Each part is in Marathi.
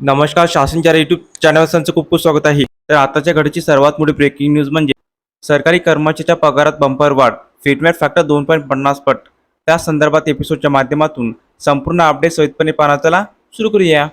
नमस्कार शासनच्या युट्यूब चॅनलवर त्यांचं खूप खूप स्वागत आहे. तर आताच्या घडीची सर्वात मोठी ब्रेकिंग न्यूज म्हणजे सरकारी कर्मचाऱ्याच्या पगारात बंपर वाढ फिटमेट फॅक्टर दोन पॉईंट पन्नास पट. त्या संदर्भात एपिसोडच्या माध्यमातून संपूर्ण अपडेट सहितपणे पाहण्याला सुरू करूया.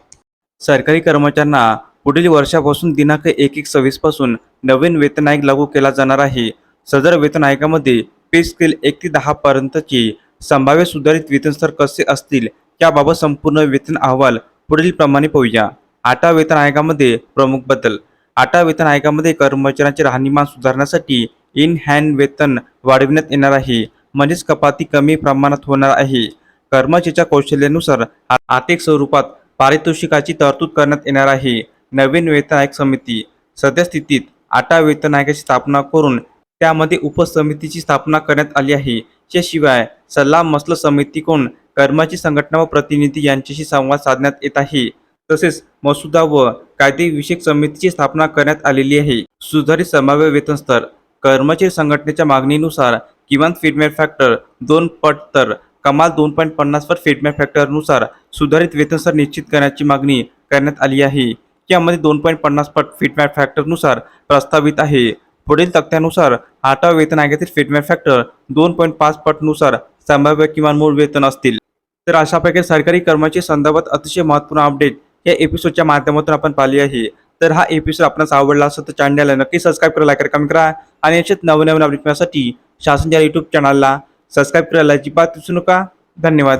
सरकारी कर्मचाऱ्यांना पुढील वर्षापासून दिनांक एक एक सव्वीसपासून नवीन वेतन आयोग लागू केला जाणार आहे. सदर वेतन आयोगामध्ये पे स्केल एक ते दहा पर्यंतची संभाव्य सुधारित वेतन स्तर कसे असतील याबाबत संपूर्ण वेतन अहवाल पुढील प्रमाणे पाहूया. आटा वेतन आयोगामध्ये प्रमुख बदल. आटा वेतन आयोगामध्ये कर्मचाऱ्यांचे राहणीमान सुधारण्यासाठी इन हँड वेतन वाढविण्यात येणार आहे. म्हणजेच कपाती कमी प्रमाणात होणार आहे. कर्मचाऱ्याच्या कौशल्यानुसार आर्थिक स्वरूपात पारितोषिकाची तरतूद करण्यात येणार आहे. नवीन वेतन आयोग समिती. सद्यस्थितीत आटा वेतन आयोगाची स्थापना करून त्यामध्ये उपसमितीची स्थापना करण्यात आली आहे. याशिवाय सल्ला मसल समितीकडून कर्मचारी संघटना व प्रतिनिधी यांच्याशी संवाद साधण्यात येत आहे. तसेच मसुदा व कायदेविषयक समितीची स्थापना करण्यात आलेली आहे. सुधारित संभाव्य वेतन स्तर कर्मचारी संघटनेच्या मागणीनुसार किमान फीडबॅक फॅक्टर दोन पट तर कमाल दोन पॉईंट पन्नास पर फीडबॅक फॅक्टरनुसार सुधारित वेतन स्तर निश्चित करण्याची मागणी करण्यात आली आहे. यामध्ये दोन पॉईंट पन्नास पट फीडबॅक फॅक्टरनुसार प्रस्तावित आहे. पुढील तक्त्यानुसार आठव्या वेतन आयोगातील फीडबॅक फॅक्टर दोन पॉईंट पाच पटनुसार संभाव्य किमान मूळ वेतन असतील. तर अशा प्रकारे सरकारी कर्मचारी संदर्भात अतिशय महत्त्वपूर्ण अपडेट या एपिसोडच्या माध्यमातून आपण पाहिली आहे. तर हा एपिसोड आपणास आवडला असेल तर चॅनलला नक्की सबस्क्राईब करा लाईक कमेंट करा आणि याच्यात नवनवीन अपडेट मिळण्यासाठी शासनच्या यूट्यूब चॅनलला सबस्क्राईब करायला अजिबात विसरू नका. धन्यवाद.